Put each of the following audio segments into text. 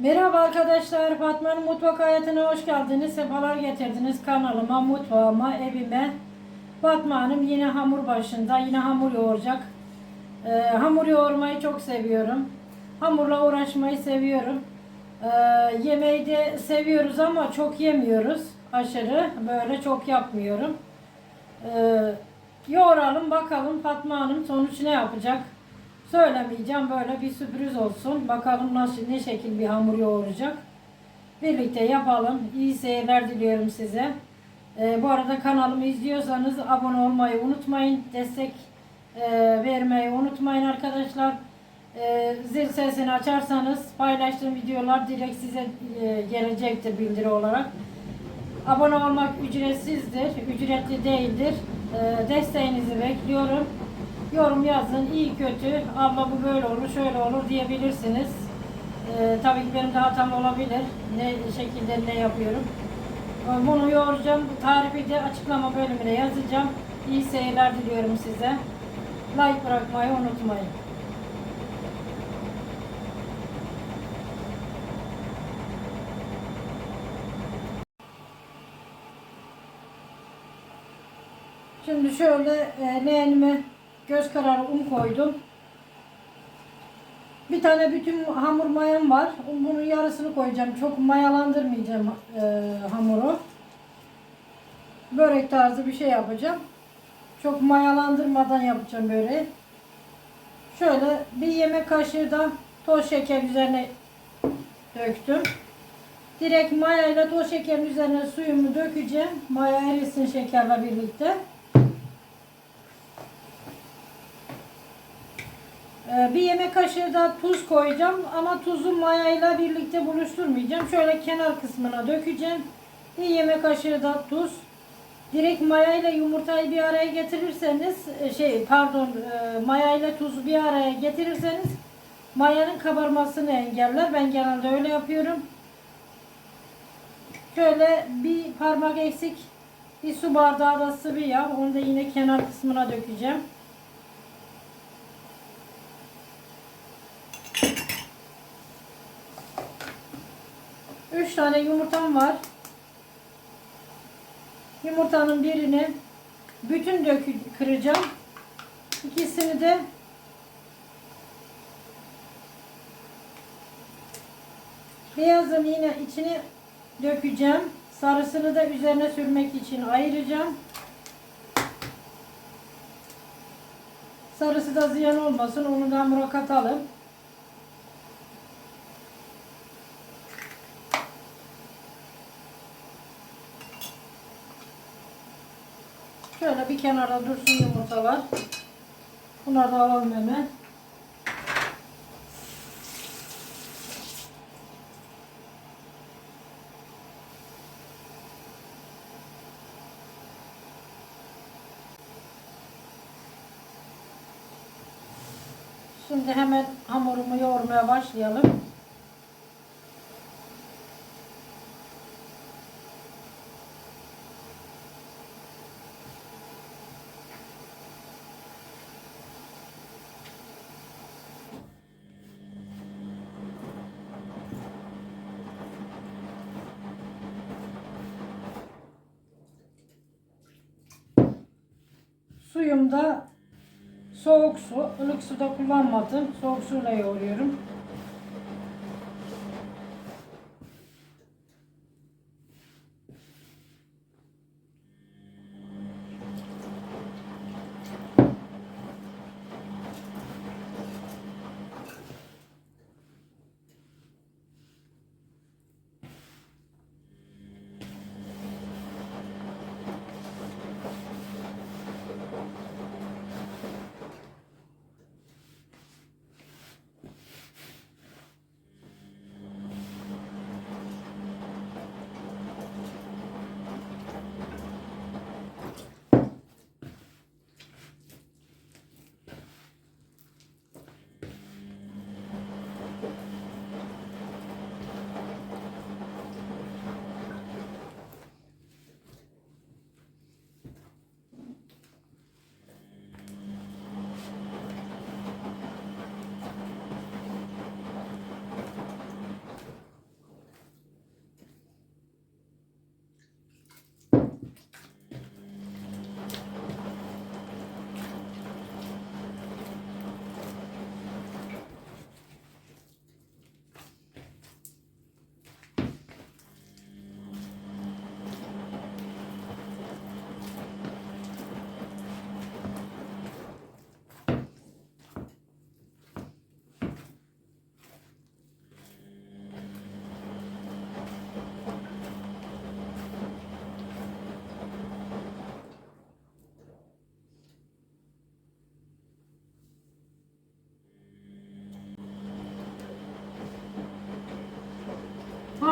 Merhaba arkadaşlar, Fatma'nın mutfak hayatına hoş geldiniz. Sefalar getirdiniz kanalıma, mutfağıma, evime. Fatma Hanım yine hamur başında, yine hamur yoğuracak. Ee, hamur yoğurmayı çok seviyorum. Hamurla uğraşmayı seviyorum. Ee, yemeği de seviyoruz ama çok yemiyoruz. Aşırı, böyle çok yapmıyorum. Ee, yoğuralım bakalım Fatma Hanım sonuç ne yapacak? Söylemeyeceğim böyle bir sürpriz olsun. Bakalım nasıl ne şekil bir hamur yoğuracak. Birlikte yapalım. İyi seyirler diliyorum size. Ee, bu arada kanalımı izliyorsanız abone olmayı unutmayın. Destek e, vermeyi unutmayın arkadaşlar. Ee, zil sesini açarsanız paylaştığım videolar direkt size e, gelecektir bildiri olarak. Abone olmak ücretsizdir, ücretli değildir. Ee, desteğinizi bekliyorum. Yorum yazın, iyi kötü, abla bu böyle olur, şöyle olur diyebilirsiniz. Ee, tabii ki benim de hatam olabilir. Ne şekilde ne yapıyorum. Ee, Bunu yoğuracağım. Tarifi de açıklama bölümüne yazacağım. İyi seyirler diliyorum size. Like bırakmayı unutmayın. Şimdi şöyle e, leğenime göz kararı un koydum. Bir tane bütün hamur mayam var. Bunun yarısını koyacağım. Çok mayalandırmayacağım e, hamuru. Börek tarzı bir şey yapacağım. Çok mayalandırmadan yapacağım böreği. Şöyle bir yemek kaşığı da toz şeker üzerine döktüm. Direkt maya ile toz şekerin üzerine suyumu dökeceğim. Maya erisin şekerle birlikte. Bir yemek kaşığı da tuz koyacağım ama tuzu mayayla birlikte buluşturmayacağım. Şöyle kenar kısmına dökeceğim. Bir yemek kaşığı da tuz. Direkt mayayla yumurtayı bir araya getirirseniz e, şey pardon e, mayayla tuzu bir araya getirirseniz mayanın kabarmasını engeller. Ben genelde öyle yapıyorum. Şöyle bir parmak eksik bir su bardağı da sıvı yağ. Onu da yine kenar kısmına dökeceğim. 3 tane yumurtam var. Yumurtanın birini bütün dökü kıracağım. İkisini de beyazın yine içine dökeceğim. Sarısını da üzerine sürmek için ayıracağım. Sarısı da ziyan olmasın. Onu da hamura bir kenara dursun yumurtalar. Bunları da alalım hemen. Şimdi hemen hamurumu yoğurmaya başlayalım. Suyumda soğuk su, ılık su da kullanmadım. Soğuk suyla yoğuruyorum.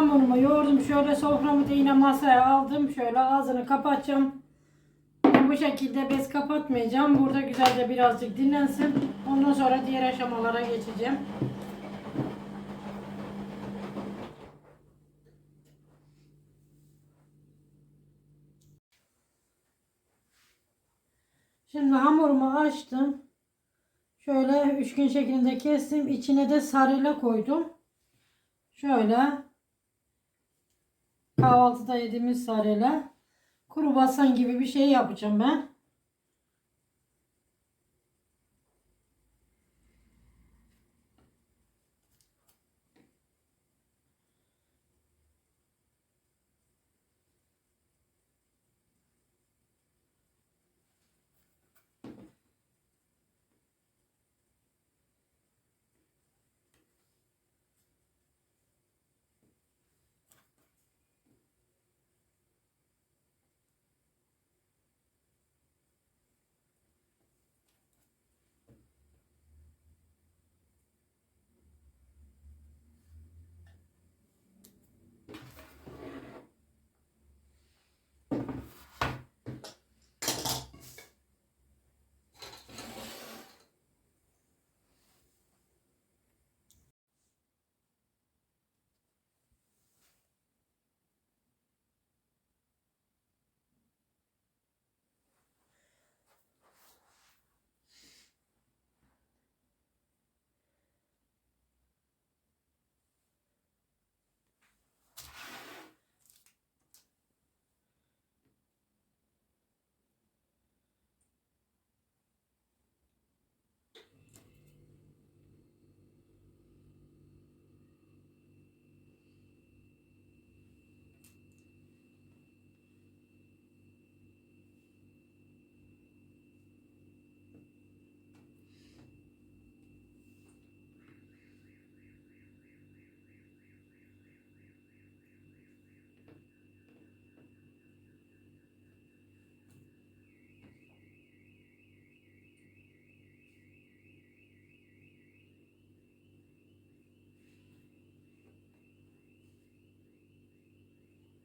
Hamurumu yoğurdum. Şöyle soframı da yine masaya aldım. Şöyle ağzını kapatacağım. Bu şekilde bez kapatmayacağım. Burada güzelce birazcık dinlensin. Ondan sonra diğer aşamalara geçeceğim. Şimdi hamurumu açtım. Şöyle üçgen şeklinde kestim. İçine de sarıyla koydum. Şöyle kahvaltıda yediğimiz sarıyla kuru basan gibi bir şey yapacağım ben.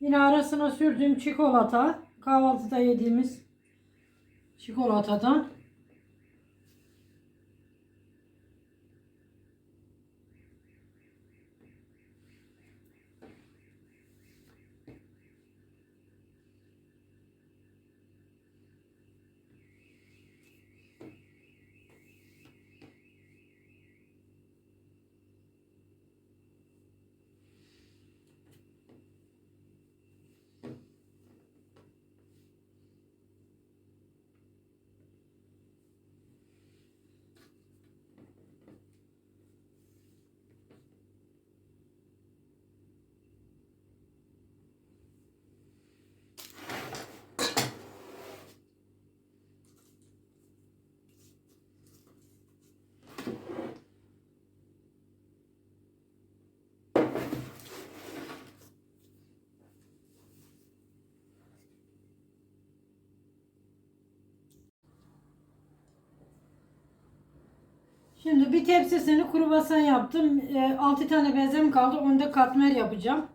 Yine arasına sürdüğüm çikolata. Kahvaltıda yediğimiz çikolatadan. Şimdi bir tepsisini kuru basan yaptım. 6 tane bezem kaldı. Onu da katmer yapacağım.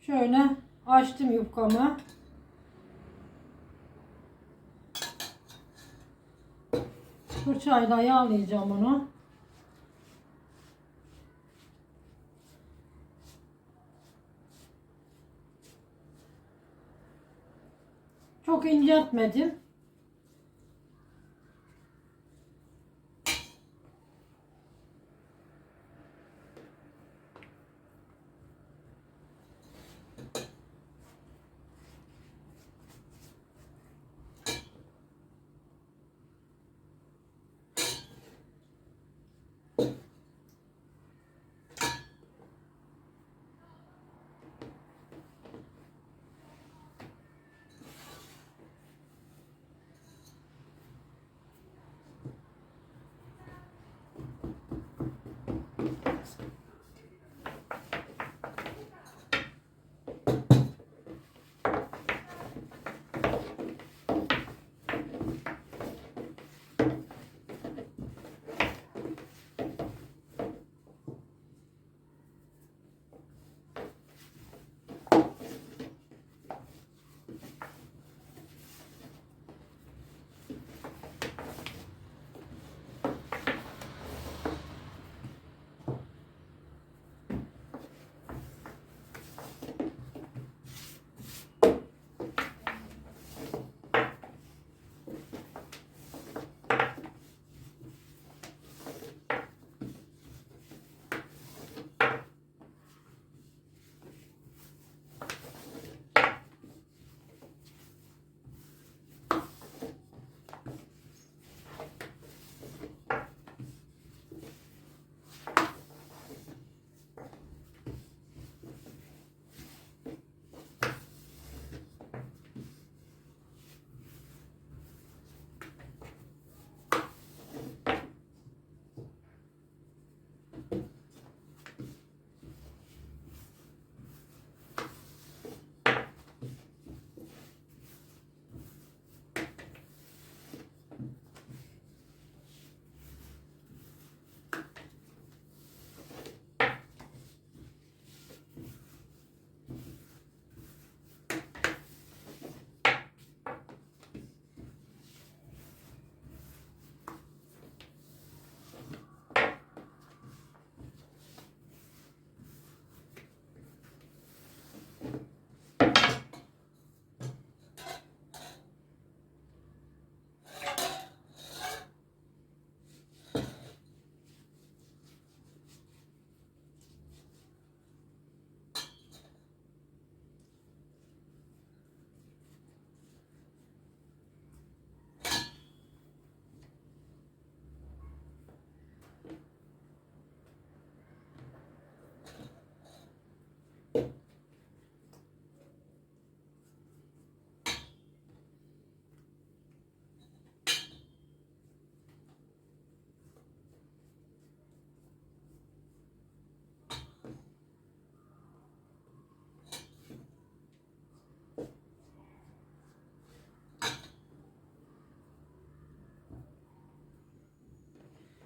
Şöyle açtım yufkamı. Fırçayla yağlayacağım onu. Çok inceltmedim.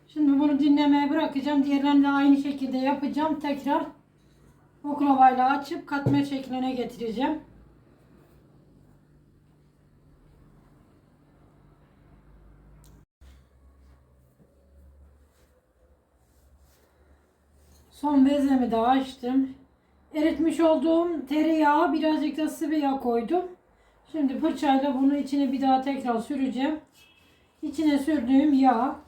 Şimdi bunu dinlemeye bırakacağım. Diğerlerini de aynı şekilde yapacağım. Tekrar oklavayla açıp katmer şekline getireceğim. Son bezemi de açtım. Eritmiş olduğum tereyağı birazcık da sıvı yağ koydum. Şimdi fırçayla bunu içine bir daha tekrar süreceğim. İçine sürdüğüm yağ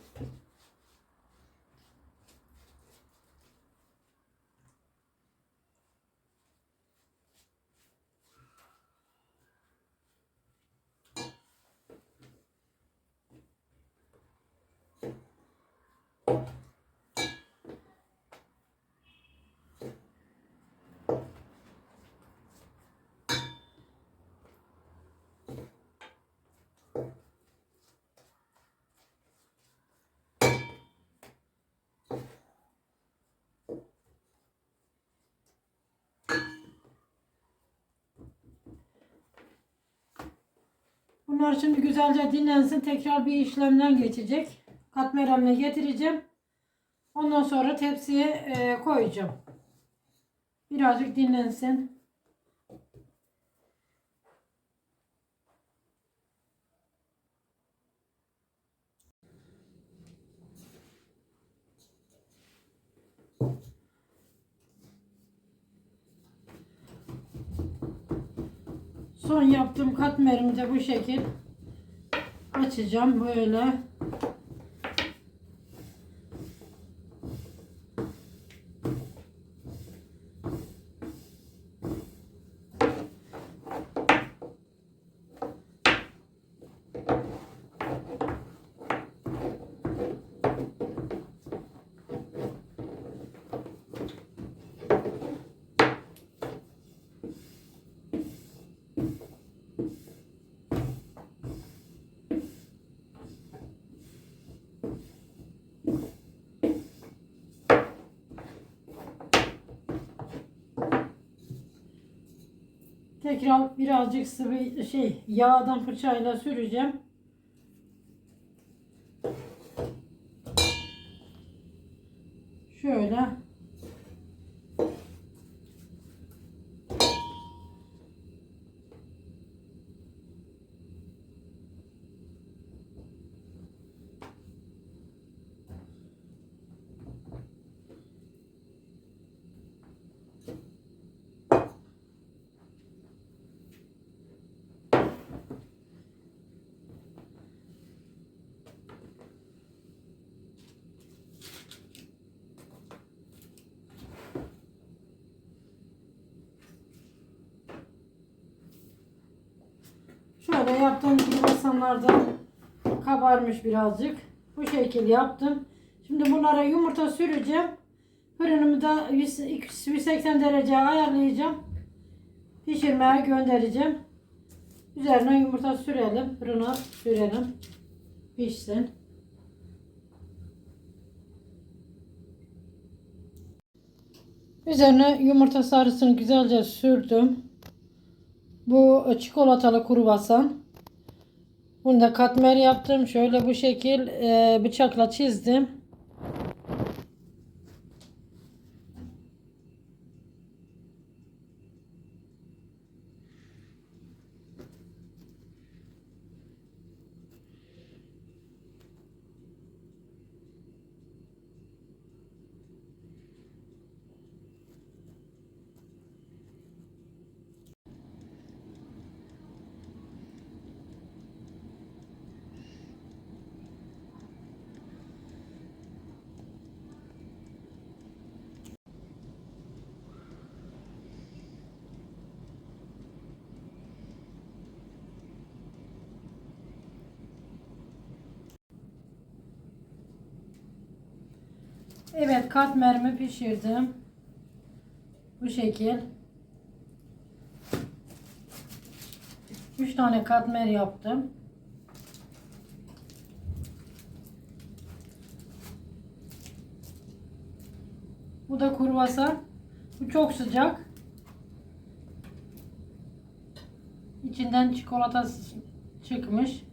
Bunlar şimdi güzelce dinlensin. Tekrar bir işlemden geçecek. Katmer haline getireceğim. Ondan sonra tepsiye e, koyacağım. Birazcık dinlensin. Son yaptığım katmerimi de bu şekil açacağım böyle. Tekrar birazcık sıvı şey yağdan fırçayla süreceğim. Şöyle. Şöyle yaptığım gibi masamlarda kabarmış birazcık. Bu şekil yaptım. Şimdi bunlara yumurta süreceğim. Fırınımı da 100 180 dereceye ayarlayacağım. Pişirmeye göndereceğim. Üzerine yumurta sürelim. Fırına sürelim. Pişsin. Üzerine yumurta sarısını güzelce sürdüm. Bu çikolatalı kruvasan. Bunu da katmer yaptım. Şöyle bu şekil e, bıçakla çizdim. Evet katmerimi pişirdim. Bu şekil. 3 tane katmer yaptım. Bu da kurvasa. Bu çok sıcak. İçinden çikolata çıkmış.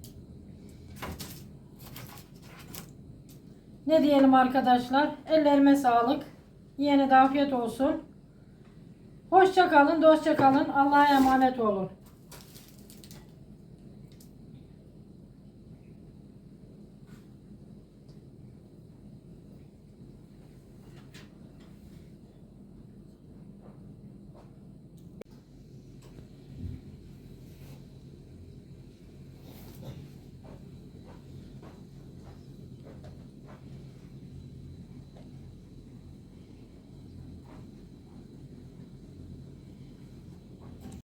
Ne diyelim arkadaşlar? Ellerime sağlık. Yine de afiyet olsun. Hoşça kalın, dostça kalın. Allah'a emanet olun.